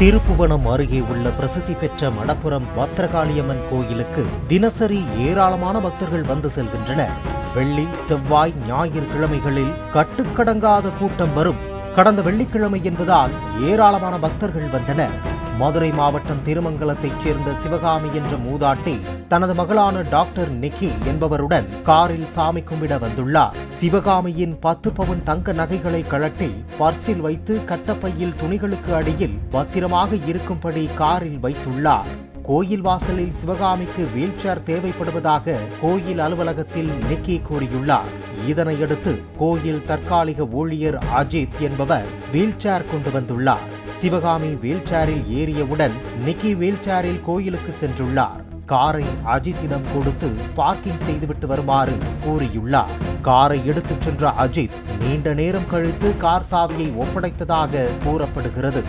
திருப்புவனம் அருகே உள்ள பிரசித்தி பெற்ற மடப்புரம் பத்திரகாளியம்மன் கோயிலுக்கு தினசரி ஏராளமான பக்தர்கள் வந்து செல்கின்றனர். வெள்ளி செவ்வாய் ஞாயிறு கிழமைகளில் கட்டுக்கடங்காத கூட்டம் வரும். கடந்த வெள்ளிக்கிழமை என்பதால் ஏராளமான பக்தர்கள் வந்தனர். மதுரை மாவட்டம் திருமங்கலத்தைச் சேர்ந்த சிவகாமி என்ற மூதாட்டி தனது மகளான டாக்டர் நிக்கி என்பவருடன் காரில் சாமி கும்பிட வந்துள்ளார். சிவகாமியின் பத்து பவுன் தங்க நகைகளை கழட்டி பர்சில் வைத்து கட்டப்பையில் துணிகளுக்கு அடியில் பத்திரமாக இருக்கும்படி காரில் வைத்துள்ளார். கோயில் வாசலில் சிவகாமிக்கு வீல்சேர் தேவைப்படுவதாக கோயில் அலுவலகத்தில் நிக்கி கூறியுள்ளார். இதனையடுத்து கோயில் தற்காலிக ஊழியர் அஜித் என்பவர் வீல்சேர் கொண்டு வந்துள்ளார். சிவகாமி வீல்சேரில் ஏறியவுடன் நிக்கி வீல்சேரில் கோயிலுக்கு சென்றுள்ளார். காரை அஜித்திடம் கொடுத்து பார்க்கிங் செய்துவிட்டு வருமாறு கூறியுள்ளார். காரை எடுத்துச் சென்ற அஜித் நீண்ட நேரம் கழித்து கார் சாவியை ஒப்படைத்ததாக கூறப்படுகிறது.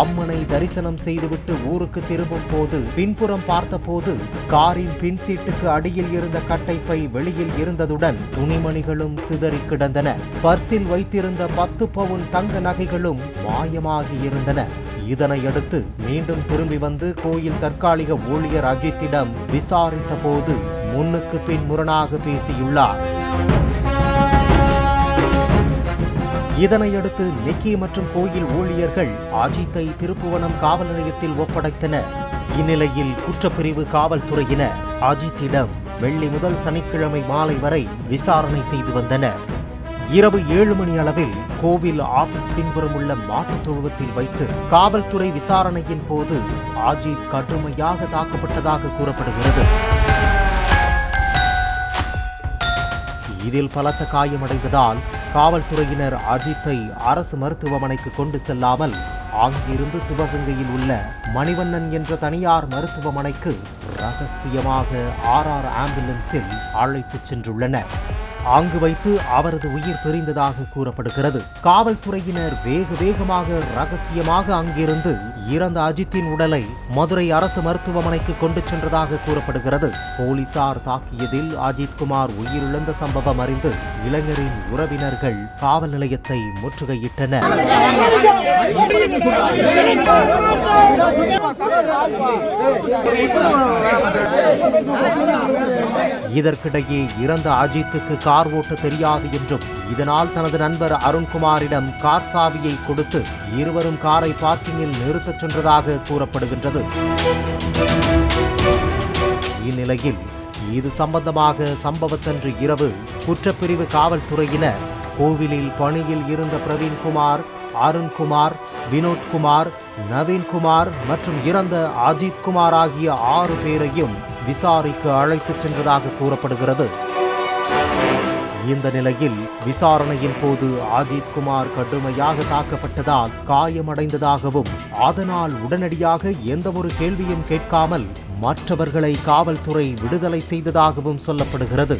அம்மனை தரிசனம் செய்துவிட்டு ஊருக்கு திரும்பும் போது பின்புறம் பார்த்தபோது காரின் பின் சீட்டுக்கு அடியில் இருந்த கட்டைப்பை வெளியில் இருந்ததுடன் துணிமணிகளும் சிதறி கிடந்தன. பர்சில் வைத்திருந்த பத்து பவுன் தங்க நகைகளும் மாயமாகி இருந்தன. இதனையடுத்து மீண்டும் திரும்பி வந்து கோயில் தற்காலிக ஊழியர் அஜித்திடம் விசாரித்த போது முன்னுக்கு பின் முரணாக பேசியுள்ளார். இதனையடுத்து நிக்கி மற்றும் கோயில் ஊழியர்கள் அஜித்தை திருப்புவனம் காவல் நிலையத்தில் ஒப்படைத்தனர். இந்நிலையில் குற்றப்பிரிவு காவல்துறையினர் அஜித்திடம் வெள்ளி முதல் சனிக்கிழமை மாலை வரை விசாரணை செய்து வந்தனர். இரவு ஏழு மணி அளவில் கோவில் ஆபீஸ் பின்புறம் உள்ள மாட்டுத் தொழுவத்தில் வைத்து காவல்துறை விசாரணையின் போது அஜித் கடுமையாக தாக்கப்பட்டதாக கூறப்படுகிறது. இதில் பலத்த காயமடைந்ததால் காவல்துறையினர் அஜித்தை அரசு மருத்துவமனைக்கு கொண்டு செல்லாமல் அங்கிருந்து சிவகங்கையில் உள்ள மணிவண்ணன் என்ற தனியார் மருத்துவமனைக்கு ரகசியமாக ஆர்ஆர் ஆம்புலன்ஸில் அழைத்துச் சென்றுள்ளனர். அங்கு வைத்து அவரது உயிர் பிரிந்ததாக கூறப்படுகிறது. காவல்துறையினர் வேக வேகமாக ரகசியமாக அங்கிருந்து இறந்த அஜித்தின் உடலை மதுரை அரசு மருத்துவமனைக்கு கொண்டு சென்றதாக கூறப்படுகிறது. போலீசார் தாக்கியதில் அஜித் குமார் உயிரிழந்த சம்பவம் அறிந்து இளைஞரின் உறவினர்கள் காவல் நிலையத்தை முற்றுகையிட்டனர். இதற்கிடையே இறந்த அஜித்துக்கு கார் ஓட்ட தெரியாது என்றும். இதனால் தனது நண்பர் அருண்குமாரிடம் கார் சாவியை கொடுத்து இருவரும் காரை பார்க்கிங்கில் நிறுத்தச் சென்றதாக கூறப்படுகின்றது. இந்நிலையில் இது சம்பந்தமாக சம்பவத்தன்று இரவு குற்றப்பிரிவு காவல்துறையினர் கோவிலில் பணியில் இருந்த பிரவீன்குமார் அருண்குமார் வினோத்குமார் நவீன்குமார் மற்றும் இறந்த அஜித்குமார் ஆகிய ஆறு பேரையும் விசாரிக்க அழைத்துச் சென்றதாக கூறப்படுகிறது. இந்த நிலையில் விசாரணையின் போது அஜித் குமார் கடுமையாக தாக்கப்பட்டதால் காயமடைந்ததாகவும் அதனால் உடனடியாக எந்த ஒரு கேள்வியும் கேட்காமல் மற்றவர்களை காவல்துறை விடுதலை செய்ததாகவும் சொல்லப்படுகிறது.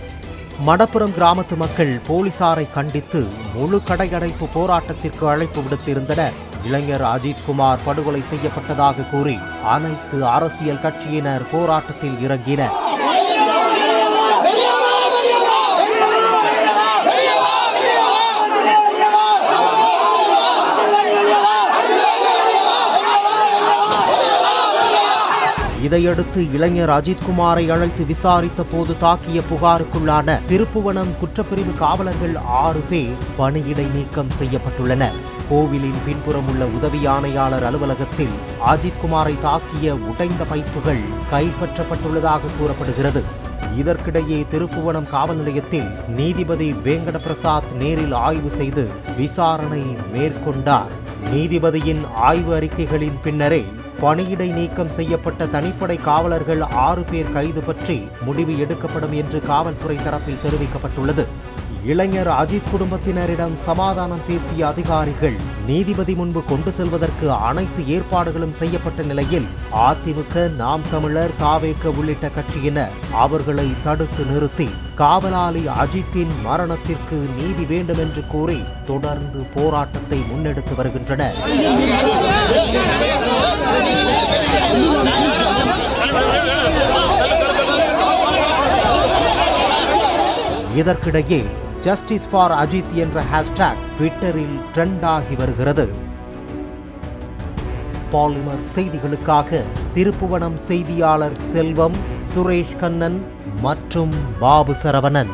மடப்புரம் கிராமத்து மக்கள் போலீசாரை கண்டித்து முழு கடையடைப்பு போராட்டத்திற்கு அழைப்பு விடுத்திருந்தனர். இளைஞர் அஜித் குமார் படுகொலை செய்யப்பட்டதாக கூறி அனைத்து அரசியல் கட்சியினர் போராட்டத்தில் இறங்கினர். இதையடுத்து இளைஞர் அஜித்குமாரை அழைத்து விசாரித்த போது தாக்கிய புகாருக்குள்ளான திருப்புவனம் குற்றப்பிரிவு காவலர்கள் ஆறு பேர் பணியிடை நீக்கம் செய்யப்பட்டுள்ளனர். கோவிலின் பின்புறம் உள்ள உதவி ஆணையாளர் அலுவலகத்தில் அஜித்குமாரை தாக்கிய உடைந்த பைப்புகள் கைப்பற்றப்பட்டுள்ளதாக கூறப்படுகிறது. இதற்கிடையே திருப்புவனம் காவல் நிலையத்தில் நீதிபதி வேங்கட பிரசாத் நேரில் ஆய்வு செய்து விசாரணை மேற்கொண்டார். நீதிபதியின் ஆய்வு அறிக்கைகளின் பின்னரே பணியிடை நீக்கம் செய்யப்பட்ட தனிப்படை காவலர்கள் ஆறு பேர் கைது பற்றி முடிவு எடுக்கப்படும் என்று காவல்துறை தரப்பில் தெரிவிக்கப்பட்டுள்ளது. இளைஞர் அஜித் குடும்பத்தினரிடம் சமாதானம் பேசிய அதிகாரிகள் நீதிபதி முன்பு கொண்டு செல்வதற்கு அனைத்து ஏற்பாடுகளும் செய்யப்பட்ட நிலையில் அதிமுக நாம் தமிழர் தாவேக்க உள்ளிட்ட கட்சியினர் அவர்களை தடுத்து நிறுத்தி காவலாளி அஜித்தின் மரணத்திற்கு நீதி வேண்டும் என்று கூறி தொடர்ந்து போராட்டத்தை முன்னெடுத்து வருகின்றனர். இதற்கிடையே ஜஸ்டிஸ் ஃபார் அஜித் என்ற ஹேஷ்டேக் ட்விட்டரில் ட்ரெண்ட் ஆகி வருகிறது. பாலிமர் செய்திகளுக்காக திருப்புவனம் செய்தியாளர் செல்வம் சுரேஷ் கண்ணன் மற்றும் பாபு சரவணன்.